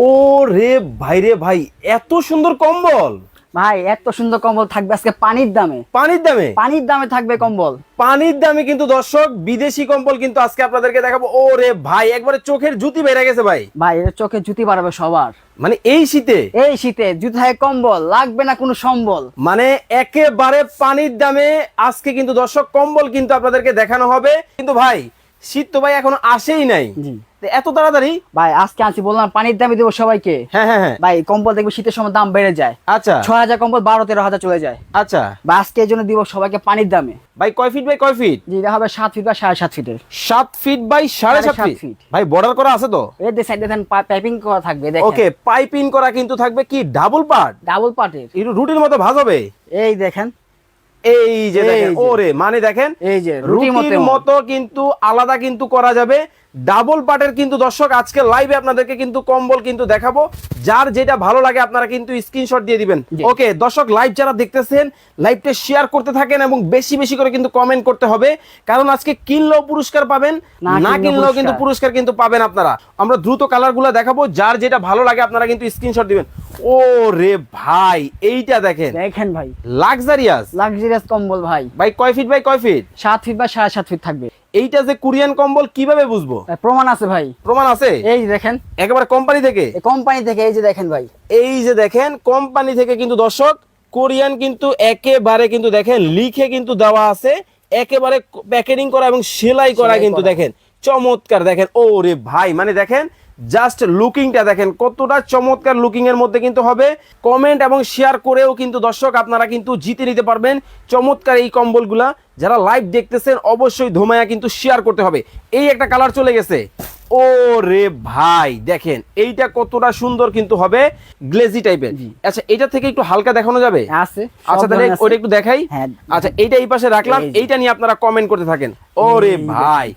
ও রে ভাই রে ভাই এত সুন্দর কম্বল। ভাই এত সুন্দর কম্বল থাকবে আজকে পানির দামে। পানির দামে? পানির দামে থাকবে কম্বল। পানির দামে কিন্তু দর্শক বিদেশি কম্বল কিন্তু আজকে আপনাদেরকে দেখাবো। ও রে ভাই একবারে চোখের জুতি বেড়ে গেছে ভাই। ভাই এর চোখে জুতি পারবে সবার। মানে এই শীতে? এই শীতে জুতি থাকে কম্বল লাগবে না কোনো সম্বল। মানে একেবারে পানির দামে আজকে কিন্তু দর্শক কম্বল কিন্তু আপনাদেরকে দেখানো হবে। কিন্তু ভাই শীত তো ভাই এখনও আসেই নাই। এত তাড়াতাড়ি? ভাই আজকে আনছি বললাম পানির দামে দেবো সবাইকে। হ্যাঁ হ্যাঁ হ্যাঁ। ভাই কম্বল দেখব শীতের সময় দাম বেড়ে যায়। আচ্ছা। ছয় হাজার কম্বল বারো তেরো হাজার চলে যায়। আচ্ছা। বা আজকে এই জন্য দিব সবাইকে পানির দামে। ভাই কয় ফিট বাই কয় ফিট? জি হবে সাত ফিট বা সাড়ে সাত ফিটের। সাত ফিট বাই সাড়ে সাত ফিট? ফিট। ভাই বর্ডার করা আছে তো? এর দিয়ে সাইডে দেখেন পাইপিং করা থাকবে ওকে পাইপিং করা কিন্তু থাকবে কি? ডাবল পার্ট ডাবল পার্টের রুটির মতো ভাজ হবে? এই দেখেন এই যে দেখেন ওরে মানে দেখেন এই যে রুটির মতো কিন্তু আলাদা কিন্তু করা যাবে। ডাবল পার্টের কিন্তু দর্শক আজকে লাইভে আপনাদেরকে কিন্তু কম্বল কিন্তু দেখাবো। যার যেটা ভালো লাগে আপনারা কিন্তু স্ক্রিনশট দিয়ে দিবেন। ওকে দর্শক লাইভ যারা দেখতেছেন লাইভটা শেয়ার করতে থাকেন এবং বেশি বেশি করে কিন্তু কমেন্ট করতে হবে। কারণ আজকে কিনলেও পুরস্কার পাবেন না কিনলেও কিন্তু পুরস্কার। পুরস্কার কিন্তু পাবেন আপনারা। আমরা দ্রুত কালারগুলো দেখাবো। যার যেটা ভালো লাগে আপনারা কিন্তু স্ক্রিনশট দিবেন। ও রে ভাই এইটা দেখেন। দেখেন ভাই। লাক্সারিয়াস লাক্সারিয়াস কম্বল ভাই। ভাই কয় ফিট বাই কয় ফিট সাত ফিট বা সাড়ে সাত ফিট থাকবে। এইটা যে কোরিয়ান কম্বল কীভাবে বুঝব? প্রমাণ আছে ভাই। প্রমাণ আছে? এই দেখেন। একেবারে কোম্পানি থেকে? কোম্পানি থেকে এই যে দেখেন ভাই। এই যে দেখেন কোম্পানি থেকে কিন্তু দর্শক কোরিয়ান কিন্তু একেবারে কিন্তু দেখেন লিখে কিন্তু দেওয়া আছে একেবারে প্যাকেটিং করা এবং সেলাই করা কিন্তু দেখেন। চমৎকার দেখেন ও রে ভাই মানে দেখেন জাস্ট লুকিংটা দেখেন কতটা চমৎকার লুকিং এর মধ্যে কিন্তু হবে। কমেন্ট এবং শেয়ার করেও কিন্তু দর্শক আপনারা কিন্তু জিতে নিতে পারবেন চমৎকার এই কম্বলগুলা। যারা লাইভ দেখতেছেন অবশ্যই ধোমায়া কিন্তু শেয়ার করতে হবে। এই একটা কালার চলে গেছে। ও রে ভাই দেখেন এইটা কতটা সুন্দর কিন্তু হবে গ্লেজি টাইপের আচ্ছা এটা থেকে একটু হালকা দেখানো যাবে? আছে আচ্ছা তাহলে ওটা একটু দেখাই। হ্যাঁ। আচ্ছা এইটা এই পাশে রাখলাম এই এইটা নিয়ে আপনারা কমেন্ট করতে থাকেন। ও রে ভাই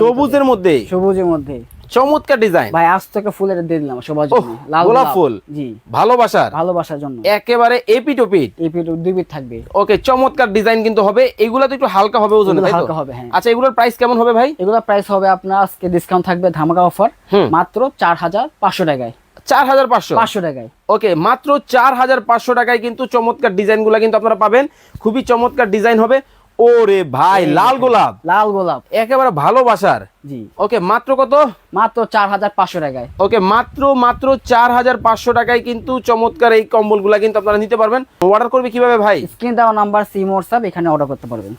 সবুজের মধ্যে সবুজের মধ্যে চমৎকার ডিজাইন। ভাই আজ থেকে ফুলের দিয়ে দিলাম সবার জন্য লাল গোলাপ ফুল। জি। ভালোবাসার? ভালোবাসার জন্য। একেবারে এপিট ওপিট এই পিঠ দুই পিঠ থাকবে। ওকে চমৎকার ডিজাইন কিন্তু হবে। এগুলা তো একটু হালকা হবে ওজনে তাই? হালকা হবে, হ্যাঁ। আচ্ছা এগুলোর প্রাইস কেমন হবে ভাই? এগুলো প্রাইস হবে আপনার আজকে ডিসকাউন্ট থাকবে ধামাকা অফার মাত্র চার হাজার পাঁচশো টাকায়। চার হাজার পাঁচশো? পাঁচশো টাকায়। ওকে মাত্র চার হাজার পাঁচশো টাকায় কিন্তু চমৎকার ডিজাইনগুলা কিন্তু আপনারা পাবেন। খুবই চমৎকার ডিজাইন হবে। ওরে ভাই লাল গোলাপ। লাল গোলাপ। একেবারে ভালোবাসার জি। ওকে মাত্র কত? মাত্র চার হাজার পাঁচশো টাকায়। ওকে মাত্র মাত্র চার হাজার পাঁচশো টাকায় কিন্তু চমৎকার এই কম্বলগুলা কিন্তু আপনারা নিতে পারবেন। অর্ডার করবে কীভাবে ভাই? স্ক্রিন দেওয়া নাম্বার সিম হোয়াটসঅ্যাপ এখানে অর্ডার করতে পারবেন।